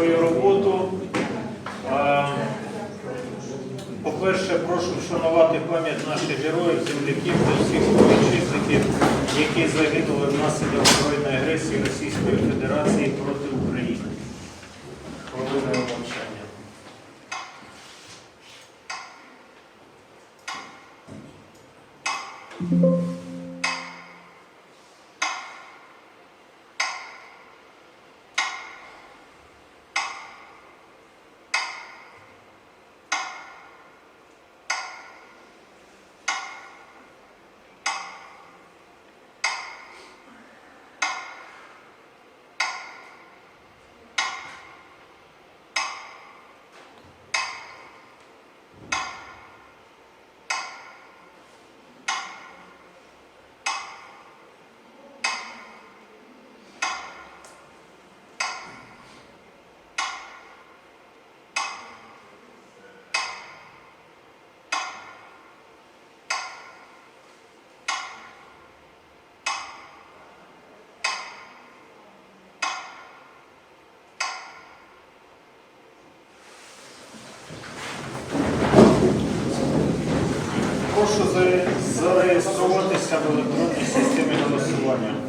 свою роботу. По-перше, прошу вшанувати пам'ять наших героїв, земляків та всіх співвітчизників, які загинули внаслідок збройної агресії Російської Федерації проти України. Хвилиною мовчання. Прошу зареєструватися в електронній системі голосування. –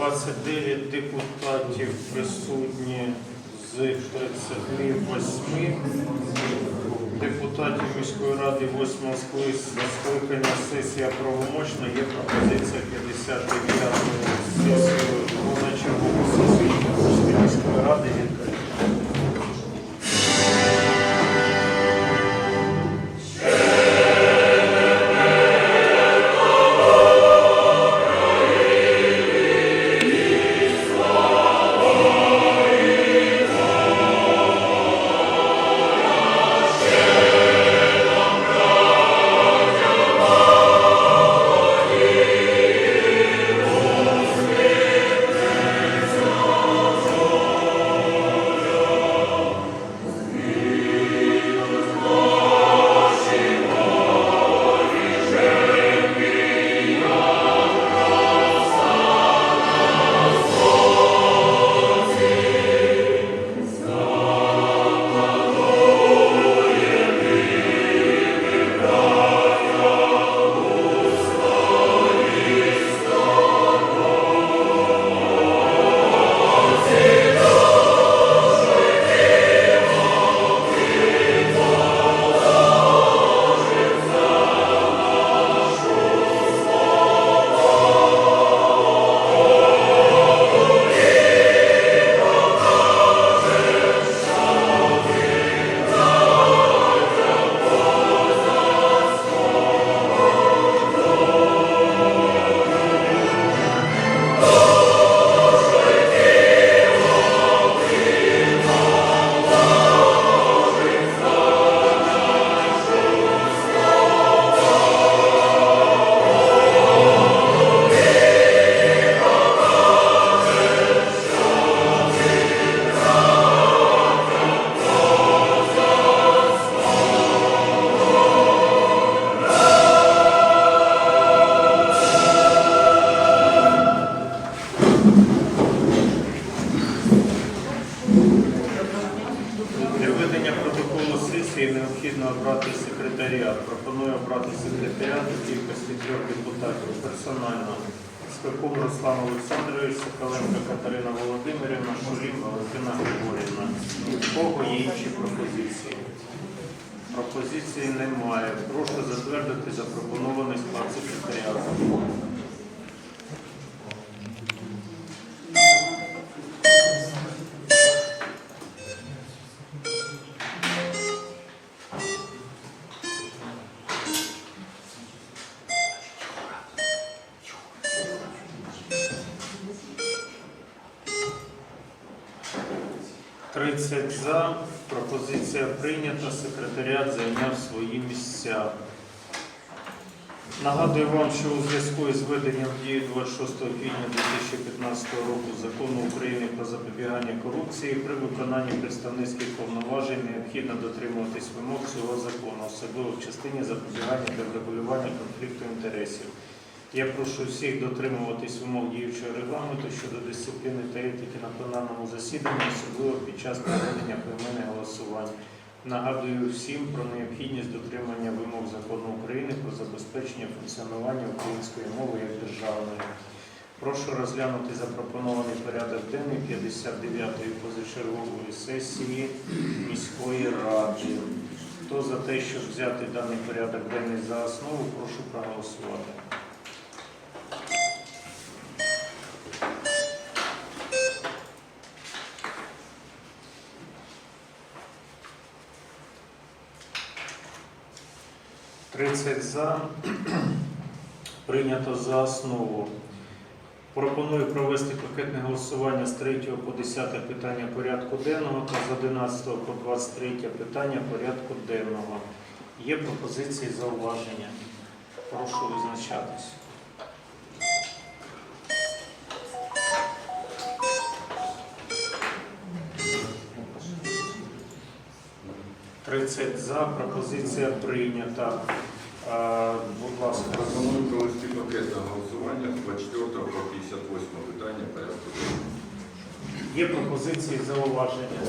29 депутатів присутні з 38 депутатів міської ради 8 скликання. Сесія правомочна. Є пропозиція 59 сесію Руслан Олександрович, Соколенко Катерина Володимирівна, Шулін Валентина Григорівна. Кого є інші пропозиції? Пропозиції немає. Прошу затвердити запропонований склад секретаріату. 30 за. Пропозиція прийнята. Секретаріат зайняв свої місця. Нагадую вам, що у зв'язку із введенням в дію 26 квітня 2015 року закону України про запобігання корупції при виконанні представницьких повноважень необхідно дотримуватись вимог цього закону, особливо в частині запобігання та врегулювання конфлікту інтересів. Я прошу всіх дотримуватись вимог діючого регламенту щодо дисципліни та етики на пленарному засіданні, особливо під час проведення поіменних голосувань. Нагадую всім про необхідність дотримання вимог закону України про забезпечення функціонування української мови як державної. Прошу розглянути запропонований порядок денний 59-ї позачергової сесії міської ради. Хто за те, щоб взяти даний порядок денний за основу, прошу проголосувати. Тридцять за. Прийнято за основу. Пропоную провести пакетне голосування з 3 по 10 питання порядку денного та з 11 по 23 питання порядку денного. Є пропозиції зауваження. Прошу визначатись. Тридцять за. Пропозиція прийнята. Будь ласка. Пропоную провести пакетне голосування з 24 по 58 питання порядку. Є пропозиції зауваження.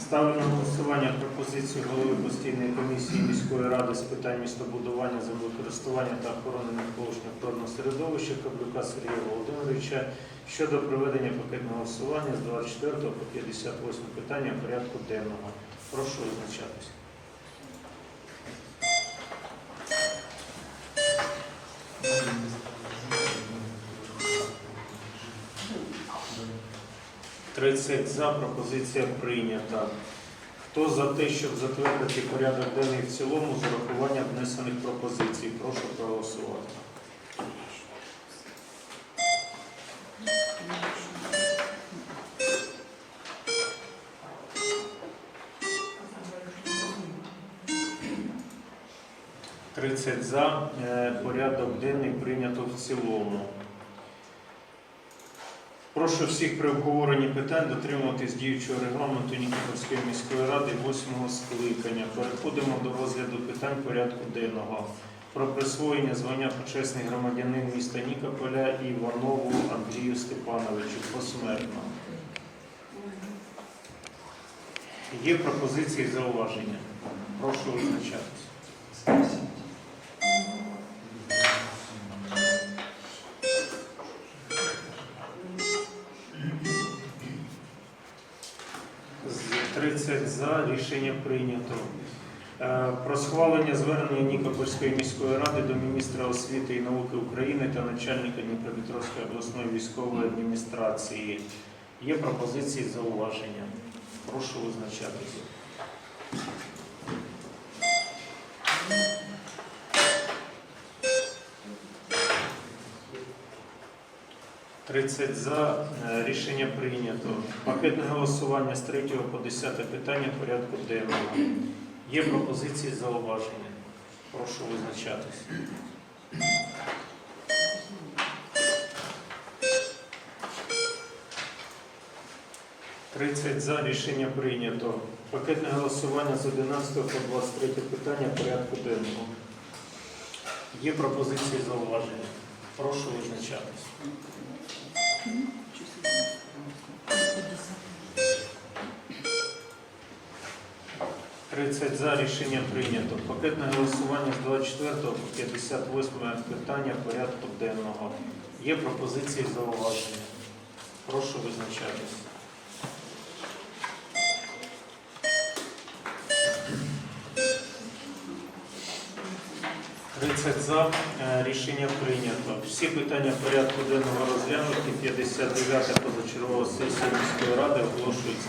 Ставлю на голосування пропозицію голови постійної комісії міської ради з питань містобудування, землекористування та охорони навколишнього природного середовища Каблюка Сергія Володимировича щодо проведення пакетного голосування з 24 по 58 питання порядку денного. Прошу визначатися. Тридцять за. Пропозиція прийнята. Хто за те, щоб затвердити порядок денний в цілому з урахуванням внесених пропозицій? Прошу 30 за. Е, порядок денний прийнято в цілому. Прошу всіх при обговоренні питань дотримуватись діючого регламенту Нікопольської міської ради 8 скликання. Переходимо до розгляду питань порядку денного про присвоєння звання почесний громадянин міста Нікополя Іванову Андрію Степановичу посмертно. Є пропозиції і зауваження. Прошу визначатися. 30 за рішення прийнято. Е, Про схвалення звернення Нікопольської міської ради до міністра освіти і науки України та начальника Дніпропетровської обласної військової адміністрації. Є пропозиції зауваження. Прошу визначатися. Тридцять за Е, рішення прийнято. Пакетне голосування з 3 по 10 питання порядку денного. Є пропозиції зауваження. Прошу визначатись. Тридцять за рішення прийнято. Пакетне голосування з 11 по 23 питання порядку денного. Є пропозиції зауваження. Прошу визначатись. 30 за рішення прийнято. Пакетне голосування з 24 по 58 питання порядку денного. Є пропозиції зауваження. Прошу визначатися. 30 за. Е, рішення прийнято. Всі питання порядку денного розглянуті. 59 та позачергова сесія міської ради оголошується.